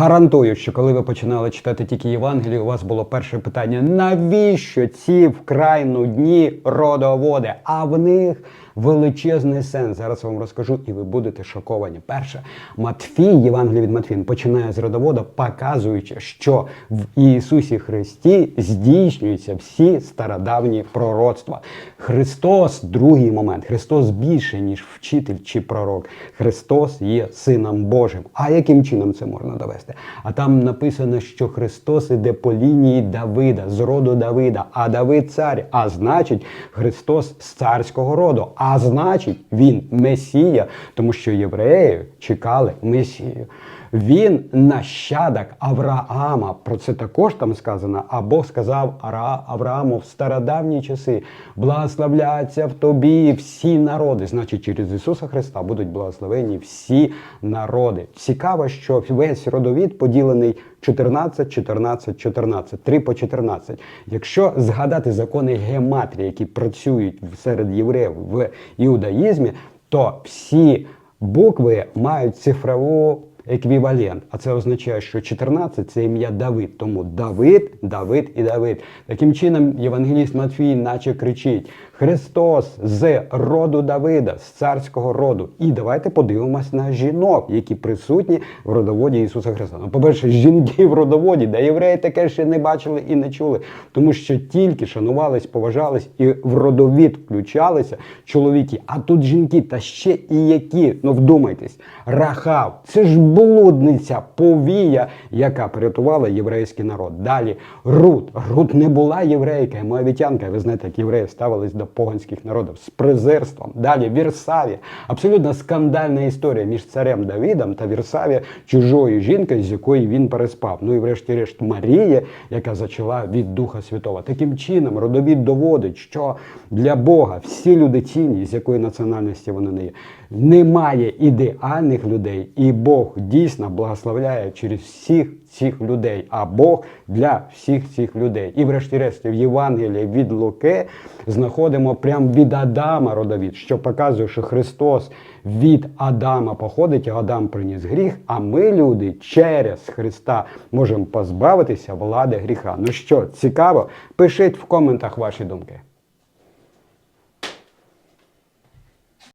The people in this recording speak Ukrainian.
Гарантую, що коли ви починали читати тільки Євангелію, у вас було перше питання: навіщо ці вкрай нудні родоводи? А в них величезний сенс. Зараз вам розкажу, і ви будете шоковані. Перше, Матфій, Євангелія від Матфін, починає з родовода, показуючи, що в Ісусі Христі здійснюються всі стародавні пророцтва. Христос, другий момент, Христос більше, ніж вчитель чи пророк. Христос є Сином Божим. А яким чином це можна довести? А там написано, що Христос іде по лінії Давида, з роду Давида, а Давид цар, а значить, Христос з царського роду. А значить, він Месія, тому що євреї чекали Месію. Він нащадок Авраама. Про це також там сказано. А Бог сказав Аврааму в стародавні часи: благословляться в тобі всі народи. Значить, через Ісуса Христа будуть благословені всі народи. Цікаво, що весь родовід поділений 14, 14, 14, 3 по 14. Якщо згадати закони гематрії, які працюють серед євреїв в іудаїзмі, то всі букви мають цифрову еквівалент. А це означає, що 14 це ім'я Давид. Тому Давид, Давид і Давид. Таким чином, євангеліст Матфій, наче кричить: Христос з роду Давида, з царського роду. І давайте подивимось на жінок, які присутні в родоводі Ісуса Христа. Ну, по-перше, жінки в родоводі, де євреї таке ще не бачили і не чули, тому що тільки шанувались, поважались і в родовід включалися чоловіки. А тут жінки, та ще і які, ну вдумайтесь, Рахав, це ж блудниця, повія, яка порятувала єврейський народ. Далі Рут. Рут не була єврейка, моавітянка. Ви знаєте, як євреї ставились до поганських народів з презирством. Далі Вірсаві. Абсолютно скандальна історія між царем Давідом та Вірсаві, чужою жінкою, з якою він переспав. Ну і врешті-решт Марія, яка зачала від Духа Святого. Таким чином, родовід доводить, що для Бога всі люди цінні, з якої національності вони не є. Немає ідеальних людей, і Бог дійсно благословляє через всіх цих людей, а Бог для всіх цих людей. І врешті-решт в Євангелії від Луки знаходимо прямо від Адама родовід, що показує, що Христос від Адама походить, а Адам приніс гріх. А ми, люди, через Христа можемо позбавитися влади гріха. Ну що, цікаво? Пишіть в коментах ваші думки.